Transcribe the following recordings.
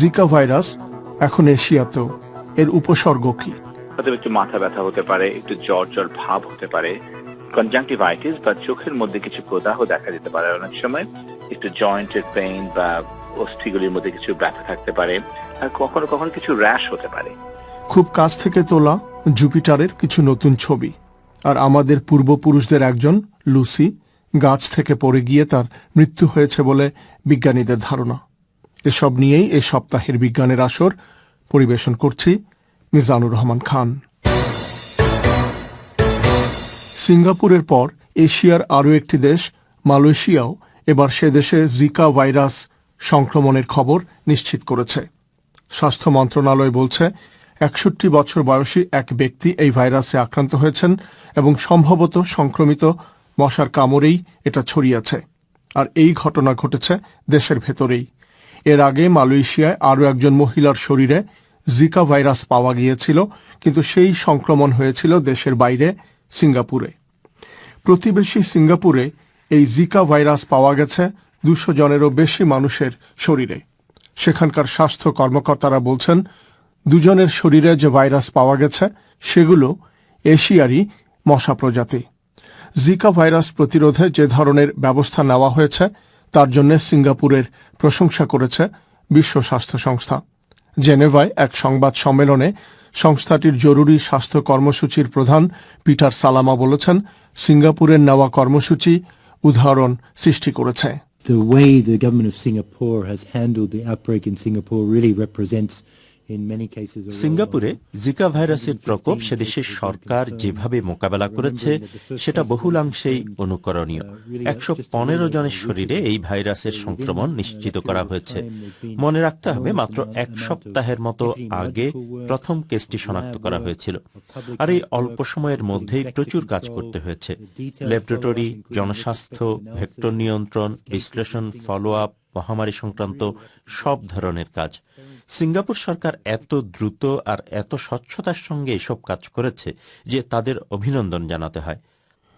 Zika virus এখন এশিয়াতেও। এর উপসর্গ কি? হয়তো একটু মাথা ব্যথা হতে পারে একটু জ্বর জ্বর ভাব হতে পারে কনজাংটিভাইটিস বা চোখের মধ্যে কিছু প্রদাহ দেখা দিতে পারে অনেক সময় একটু জয়েন্টের পেইন বা অস্থিগুলির মধ্যে কিছু ব্যথা থাকতে পারে আর কখনো কখনো কিছু র্যাশ হতে পারে। খুব কাছ থেকে তোলা জুপিটারের কিছু নতুন ছবি। আর আমাদের পূর্বপুরুষদের একজন লুসি গাছ থেকে পড়ে গিয়ে তার মৃত্যু হয়েছে বলে বিজ্ঞানীদের ধারণা। এসব নিয়েই এই সপ্তাহের বিজ্ঞানের আসর পরিবেশন করছি মিজানুর রহমান খান। সিঙ্গাপুরের পর এশিয়ার আরও একটি দেশ, মালয়েশিয়াও এবার সে দেশে জিকা ভাইরাস সংক্রমণের খবর নিশ্চিত করেছে। স্বাস্থ্য মন্ত্রণালয় বলছে, একষট্টি বছর বয়সী এক ব্যক্তি এই ভাইরাসে আক্রান্ত হয়েছেন এবং সম্ভবত সংক্রমিত মশার কামড়েই এটা ছড়িয়েছে। আর এই ঘটনা ঘটেছে দেশের ভেতরেই। এর আগে মালয়েশিয়ায় আরও একজন মহিলার শরীরে জিকা ভাইরাস পাওয়া গিয়েছিল, কিন্তু সেই সংক্রমণ হয়েছিল দেশের বাইরে, সিঙ্গাপুরে। প্রতিবেশী সিঙ্গাপুরে এই জিকা ভাইরাস পাওয়া গেছে দুশো জনেরও বেশি মানুষের শরীরে। সেখানকার স্বাস্থ্য কর্মকর্তারা বলছেন, দুজনের শরীরে যে ভাইরাস পাওয়া গেছে, সেগুলো এশিয়ারই মশা প্রজাতি। জিকা ভাইরাস প্রতিরোধে যে ধরনের ব্যবস্থা নেওয়া হয়েছে তার জন্য সিঙ্গাপুরের প্রশংসা করেছে বিশ্ব স্বাস্থ্য সংস্থা। জেনেভায় এক সংবাদ সম্মেলনে সংস্থাটির জরুরি স্বাস্থ্য কর্মসূচির প্রধান পিটার সালামা বলেছেন, সিঙ্গাপুরের নেওয়া কর্মসূচি উদাহরণ সৃষ্টি করেছে। The way the government of Singapore has handled the outbreak in Singapore really represents সিঙ্গাপুরে জিকা ভাইরাসের প্রকোপ সে দেশের সরকার যেভাবে মোকাবেলা করেছে সেটা বহুলাংশেই অনুকরণীয়। একশো পনেরো জনের শরীরে এই ভাইরাসের সংক্রমণ নিশ্চিত করা হয়েছে। মনে রাখতে হবে মাত্র এক সপ্তাহের মতো আগে প্রথম কেসটি শনাক্ত করা হয়েছিল। আর এই অল্প সময়ের মধ্যেই প্রচুর কাজ করতে হয়েছে। ল্যাবরেটরি জনস্বাস্থ্য ভেক্টর নিয়ন্ত্রণ বিশ্লেষণ ফলো আপ মহামারী সংক্রান্ত সব ধরনের কাজ। সিঙ্গাপুর সরকার এত দ্রুত আর এত স্বচ্ছতার সঙ্গে এসব কাজ করেছে যে তাদের অভিনন্দন জানাতে হয়।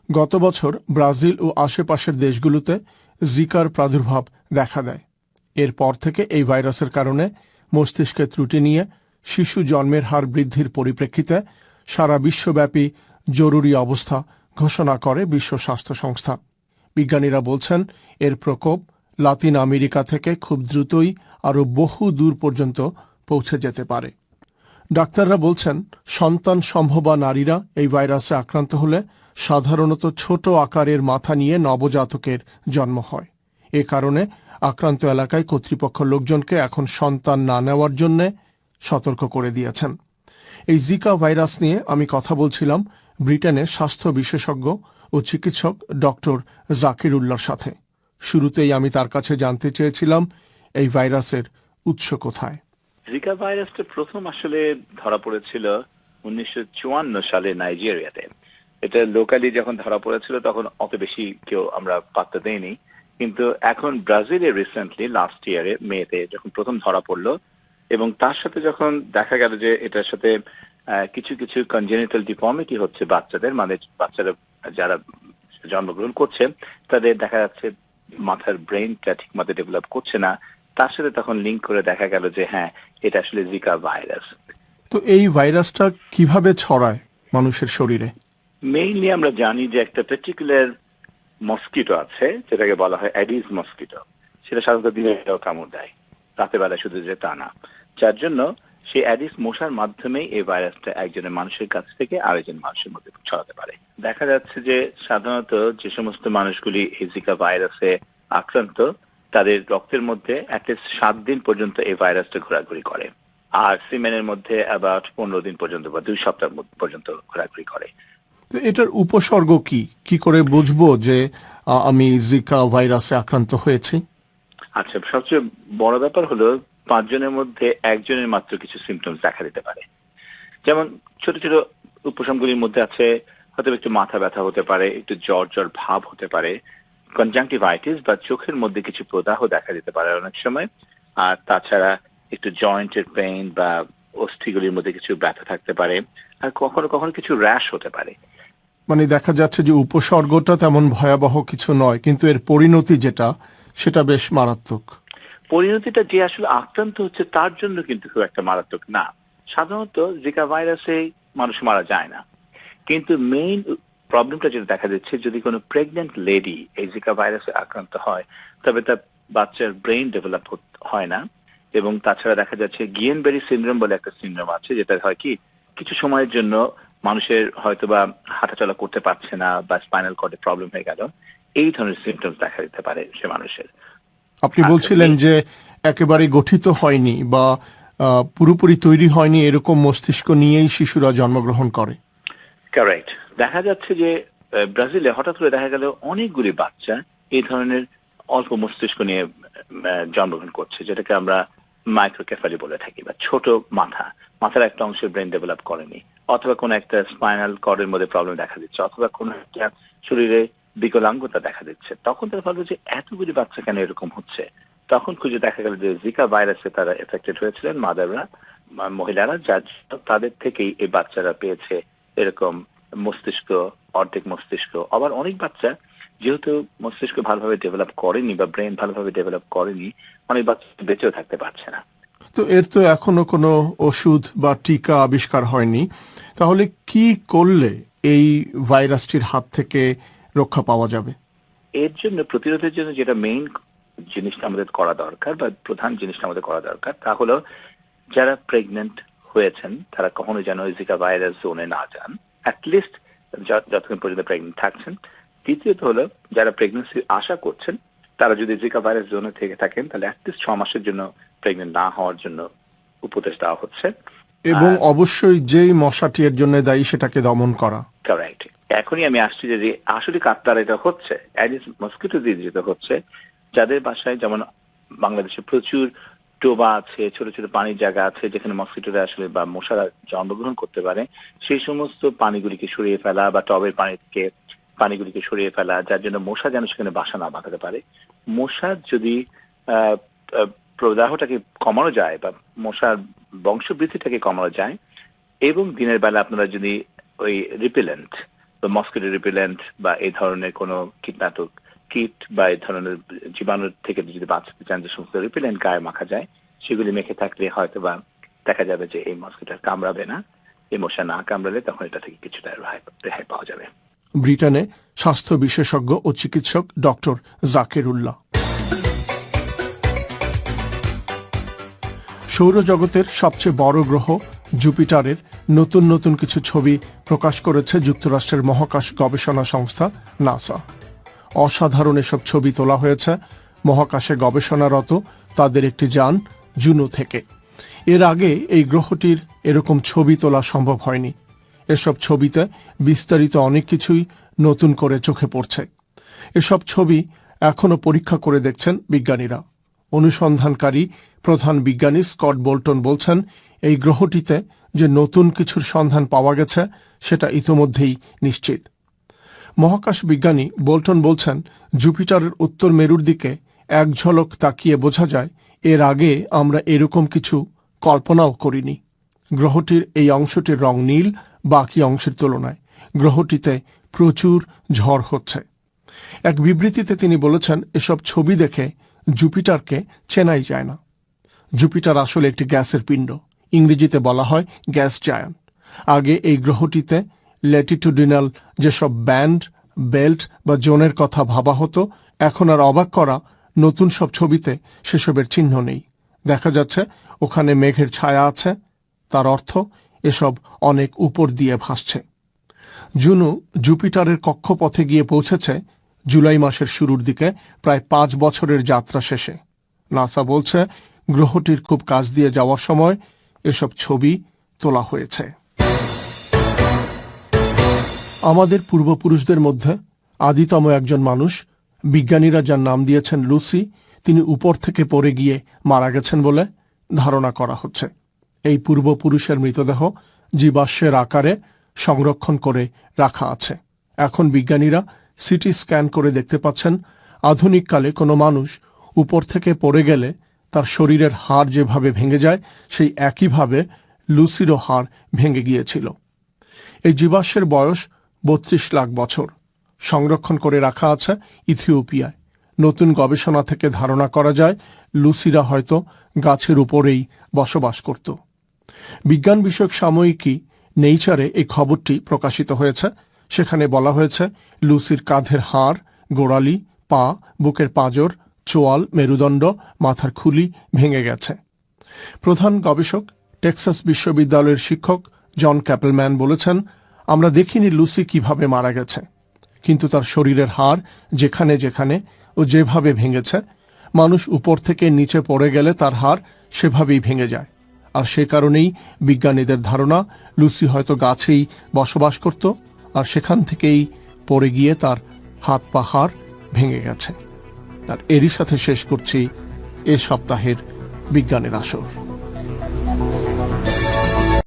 গত বছর ব্রাজিল ও আশেপাশের দেশগুলোতে জিকার প্রাদুর্ভাব দেখা দেয়। এরপর থেকে এই ভাইরাসের কারণে মস্তিষ্কে ত্রুটি নিয়ে শিশু জন্মের হার বৃদ্ধির পরিপ্রেক্ষিতে সারা বিশ্বব্যাপী জরুরি অবস্থা ঘোষণা করে বিশ্ব স্বাস্থ্য সংস্থা। বিজ্ঞানীরা বলছেন এর প্রকোপ লাতিন আমেরিকা থেকে খুব দ্রুতই আরও বহু দূর পর্যন্ত পৌঁছে যেতে পারে। ডাক্তাররা বলছেন, সন্তান সম্ভবা নারীরা এই ভাইরাসে আক্রান্ত হলে সাধারণত ছোট আকারের মাথা নিয়ে নবজাতকের জন্ম হয়। এ কারণে আক্রান্ত এলাকায় কর্তৃপক্ষ লোকজনকে এখন সন্তান না নেওয়ার জন্য সতর্ক করে দিয়েছেন। এই জিকা ভাইরাস নিয়ে আমি কথা বলছিলাম ব্রিটেনের স্বাস্থ্য বিশেষজ্ঞ ও চিকিৎসক ডক্টর জাকির উল্লার সাথে। শুরুতেই আমি তার কাছে জানতে চেয়েছিলাম, এই ভাইরাসের উৎস কোথায়? জিকা ভাইরাসটা প্রথম আসলে ধরা পড়েছিল উনিশশো চুয়ান্ন সালে নাইজেরিয়াতে। এটা লোকালি যখন ধরা পড়েছিল তখন অত বেশি কেউ আমরা পাত্তা দেইনি। কিন্তু এখন ব্রাজিলে রিসেন্টলি লাস্ট ইয়ারে মেতে যখন প্রথম ধরা পড়ল এবং তার সাথে যখন দেখা গেল যে এটার সাথে কিছু কিছু কনজেনিটাল ডিফর্মিটি হচ্ছে বাচ্চাদের মানে বাচ্চারা যারা জন্মগ্রহণ করছে, তাদের দেখা যাচ্ছে মাথার ব্রেনটা ঠিক মতো ডেভেলপ করছে না তার সাথে তখন লিঙ্ক করে দেখা গেল যে হ্যাঁ এটা আসলে জিকা ভাইরাস তো এই ভাইরাসটা কীভাবে ছড়ায় মানুষের শরীরে? মেইনলি আমরা জানি যে একটা পার্টিকুলার মস্কিটো আছে যেটাকে বলা হয় অ্যাডিস মস্কিটো সেটা সাধারণত দিনের কামড় দেয় রাতে বেলা শুধু যে তা না। যার জন্য সেই অ্যাডিস মশার মাধ্যমেই এই ভাইরাসটা একজনের মানুষের কাছ থেকে আরেকজন মানুষের মধ্যে ছড়াতে পারে। দেখা যাচ্ছে যে সাধারণত যে সমস্ত মানুষগুলি এই জিকা ভাইরাসে আক্রান্ত তাদের রক্তের মধ্যে অ্যাটলিস্ট সাত দিন পর্যন্ত এই ভাইরাসটা ঘোরাঘুরি করে আর সিমেনের মধ্যে অ্যাবাউট পনেরো দিন পর্যন্ত বা দুই সপ্তাহ পর্যন্ত ঘোরাঘুরি করে। এটার উপসর্গ কি? কি করে বুঝব যে আমি জিকা ভাইরাসে আক্রান্ত হয়েছি? আচ্ছা সবচেয়ে বড় ব্যাপার হলো পাঁচজনের মধ্যে একজনের মাত্র কিছু সিমটমস দেখা দিতে পারে। যেমন ছোট ছোট উপশমগুলির মধ্যে আছে, হয়তো একটু মাথা ব্যথা হতে পারে, একটু জ্বর জ্বর ভাব হতে পারে কনজাংটিভাইটিস বা চোখের মধ্যে কিছু প্রদাহ দেখা দিতে পারে অনেক সময়, আর তাছাড়া একটু জয়েন্টের পেইন বা অস্থিগুলির মধ্যে কিছু ব্যথা থাকতে পারে, আর কখনো কখনো কিছু র্যাশ হতে পারে। মানে দেখা যাচ্ছে যে উপসর্গটা তেমন ভয়াবহ কিছু নয়, কিন্তু এর পরিণতি যেটা, সেটা বেশ মারাত্মক। পরিণতিটা যে আসলে আক্রান্ত হচ্ছে তার জন্য কিন্তু খুব একটা মারাত্মক না। সাধারণত জিকা ভাইরাসে মানুষ মারা যায় না। কিন্তু মেইন প্রবলেমটা যেটা দেখা যাচ্ছে, যদি কোনো প্রেগনেন্ট লেডি এই জিকা ভাইরাসে আক্রান্ত হয়, তবে তার বাচ্চার ব্রেন ডেভেলপ হয় না। এবং তাছাড়া দেখা যাচ্ছে গিয়েনবেরি সিনড্রোম বলে একটা সিনড্রোম আছে, যেটা হয় কি, কিছু সময়ের জন্য মানুষের হয়তোবা হাঁটাচলা করতে পারছে না বা স্পাইনাল কর্ডে প্রবলেম হয়ে গেল। এই ধরনের সিমটমস দেখা দিতে পারে সে মানুষের। আপনি আচ্ছা, বলছিলেন যে একেবারে গঠিত হয়নি বা পুরোপুরি তৈরি হয়নি এরকম মস্তিষ্ক নিয়েই শিশুরা জন্মগ্রহণ করে। কারেক্ট দেখা যাচ্ছে যে ব্রাজিলে হঠাৎ করে দেখা গেল অনেকগুলি বাচ্চা এই ধরনের অল্প মস্তিষ্ক নিয়ে জন্মগ্রহণ করছে যেটাকে আমরা মাইক্রোকেফালি বলে থাকি বা ছোট মাথা। মাথার একটা অংশের ব্রেন ডেভেলপ করেনি অথবা কোনো একটা স্পাইনাল কর্ডের মধ্যে প্রবলেম দেখা দিচ্ছে অথবা কোনো একটা শরীরে বিকলাঙ্গতা দেখা দিচ্ছে। তখন তারা ভাবলো যে এতগুলি বাচ্চা কেন এরকম হচ্ছে? তখন খুঁজে দেখা গেল যে জিকা ভাইরাসে তারা এফেক্টেড হয়েছিলেন মাদাররা মহিলারা জন্য তাদের থেকেই এই বাচ্চারা পেয়েছে এরকম মস্তিষ্ক, অর্ধেক মস্তিষ্ক। আবার অনেক বাচ্চা যেহেতু মস্তিষ্ক ভালোভাবে ডেভেলপ করেনি বা ব্রেন ভালোভাবে ডেভেলপ করেনি, অনেক বাচ্চা বেঁচেও থাকতে পারছে না। তো এর তো এখনও কোনো ওষুধ বা টিকা আবিষ্কার হয়নি। তাহলে কি করলে এই ভাইরাসটির হাত থেকে রক্ষা পাওয়া যাবে। এর জন্য প্রতিরোধের জন্য যেটা মেইন জিনিসটা আমাদের করা দরকার বা প্রধান জিনিসটা আমাদের করা দরকার তা হলো যারা প্রেগনেন্ট হয়েছেন তারা কখনো যেন জিকা ভাইরাস জোনে না যান। অ্যাটলিস্ট যতক্ষণ পর্যন্ত প্রেগনেন্ট থাকছেন। দ্বিতীয়ত হলো যারা প্রেগনেন্সি আশা করছেন তারা যদি জিকা ভাইরাস জোনে থেকে থাকেন তাহলে অ্যাটলিস্ট ছ মাসের জন্য প্রেগনেন্ট না হওয়ার জন্য উপদেশ দেওয়া হচ্ছে। এবং অবশ্যই যেই মশাটি এর জন্য দায়ী সেটাকে দমন করা। কারেক্ট এখনই আমি আসছি যে আসলে দ্বারা এটা হচ্ছে মস্কিটো দিয়ে যেটা হচ্ছে, যাদের বাসায় যেমন বাংলাদেশে প্রচুর ডোবা আছে, ছোট ছোট পানির জায়গা আছে, যেখানে মস্কিটোরা আসলে বা মশারা জন্মগ্রহণ করতে পারে, সেই সমস্ত পানিগুলিকে সরিয়ে ফেলা বা টবের পানিকে, পানিগুলিকে সরিয়ে ফেলা, যার জন্য মশা যেন সেখানে বাসা না বাঁধাতে পারে। মশার যদি প্রদাহটাকে কমানো যায় বা মশার বংশবৃদ্ধিটাকে কমানো যায়, এবং দিনের বেলা আপনারা যদি ওই রিপেলেন্ট বা মস্কিটো রিপেলেন্ট বা এই ধরনের কোনো কীটনাশক কীট বা এই ধরনের জীবাণুর থেকে যদি বাঁচতে চান, যে সমস্ত রিপেলেন্ট গায়ে মাখা যায়, সেগুলি মেখে থাকলে হয়তো বা দেখা যাবে যে এই মস্কিটো কামড়াবে না। এই মশা না কামড়ালে তখন এটা থেকে কিছুটা রেহাই পাওয়া যাবে। ব্রিটেনে স্বাস্থ্য বিশেষজ্ঞ ও চিকিৎসক ডক্টর জাকের উল্লাহ সৌরজগতের সবচেয়ে বড় গ্রহ জুপিটারের নতুন নতুন কিছু ছবি প্রকাশ করেছে যুক্তরাষ্ট্রের মহাকাশ গবেষণা সংস্থা নাসা। অসাধারণ এসব ছবি তোলা হয়েছে। মহাকাশে গবেষণারত তাদের একটি যান জুনো থেকে। এর আগে এই গ্রহটির এরকম ছবি তোলা সম্ভব হয়নি। এসব ছবিতে বিস্তারিত অনেক কিছুই নতুন করে চোখে পড়ছে। এসব ছবি এখনও পরীক্ষা করে দেখছেন বিজ্ঞানীরা। অনুসন্ধানকারী প্রধান বিজ্ঞানী স্কট বোল্টন বলছেন এই গ্রহটিতে যে নতুন কিছুর সন্ধান পাওয়া গেছে, সেটা ইতোমধ্যেই নিশ্চিত। মহাকাশ বিজ্ঞানী বোল্টন বলছেন, জুপিটারের উত্তর মেরুর দিকে এক ঝলক তাকিয়ে বোঝা যায়, এর আগে আমরা এরকম কিছু কল্পনাও করিনি। গ্রহটির এই অংশটির রং নীল, বাকি অংশের তুলনায়। গ্রহটিতে প্রচুর ঝড় হচ্ছে। এক বিবৃতিতে তিনি বলেছেন, এসব ছবি দেখে জুপিটারকে চেনাই যায় না। জুপিটার আসলে একটি গ্যাসের পিণ্ড। ইংরেজিতে বলা হয় গ্যাস জায়ান্ট। আগে এই গ্রহটিতে ল্যাটিটুডিনাল যেসব ব্যান্ড, বেল্ট বা জোনের কথা ভাবা হতো, এখন আর অবাক করা নতুন সব ছবিতে সেসবের চিহ্ন নেই। দেখা যাচ্ছে ওখানে মেঘের ছায়া আছে, তার অর্থ এসব অনেক উপর দিয়ে ভাসছে। জুনু জুপিটারের কক্ষপথে গিয়ে পৌঁছেছে জুলাই মাসের শুরুর দিকে, প্রায় পাঁচ বছরের যাত্রা শেষে। নাসা বলছে, গ্রহটির খুব কাছ দিয়ে যাওয়ার সময় এসব ছবি তোলা হয়েছে। আমাদের পূর্বপুরুষদের মধ্যে আদিতম একজন মানুষ, বিজ্ঞানীরা যার নাম দিয়েছেন লুসি, তিনি উপর থেকে পড়ে গিয়ে মারা গেছেন বলে ধারণা করা হচ্ছে। এই পূর্বপুরুষের মৃতদেহ জীবাশ্মের আকারে সংরক্ষণ করে রাখা আছে। এখন বিজ্ঞানীরা সিটি স্ক্যান করে দেখতে পাচ্ছেন আধুনিককালে কোনো মানুষ উপর থেকে পড়ে গেলে তার শরীরের হাড় যেভাবে ভেঙে যায়, সেই একইভাবে লুসিরও হাড় ভেঙে গিয়েছিল। এই জীবাশ্মের বয়স বত্রিশ লাখ বছর। সংরক্ষণ করে রাখা আছে ইথিওপিয়ায়। নতুন গবেষণা থেকে ধারণা করা যায়, লুসিরা হয়তো গাছের উপরেই বসবাস করত। বিজ্ঞান বিষয়ক সাময়িকী নেইচারে এই খবরটি প্রকাশিত হয়েছে। সেখানে বলা হয়েছে, লুসির কাঁধের হাড়, গোড়ালি, পা, বুকের পাঁজর চোয়াল, মেরুদণ্ড, মাথার খুলি ভেঙে গেছে। প্রধান গবেষক, টেক্সাস বিশ্ববিদ্যালয়ের শিক্ষক জন ক্যাপেলম্যান বলেছেন, আমরা দেখিনি লুসি কীভাবে মারা গেছে, কিন্তু তার শরীরের হাড় যেখানে যেখানে ও যেভাবে ভেঙেছে, মানুষ উপর থেকে নিচে পড়ে গেলে তার হাড় সেভাবেই ভেঙে যায়। আর সে কারণেই বিজ্ঞানীদের ধারণা, লুসি হয়তো গাছেই বসবাস করত, আর সেখান থেকেই পড়ে গিয়ে তার হাত পা হাড় ভেঙে গেছে। আর এরই সাথে শেষ করছি এ সপ্তাহের বিজ্ঞানের আসর।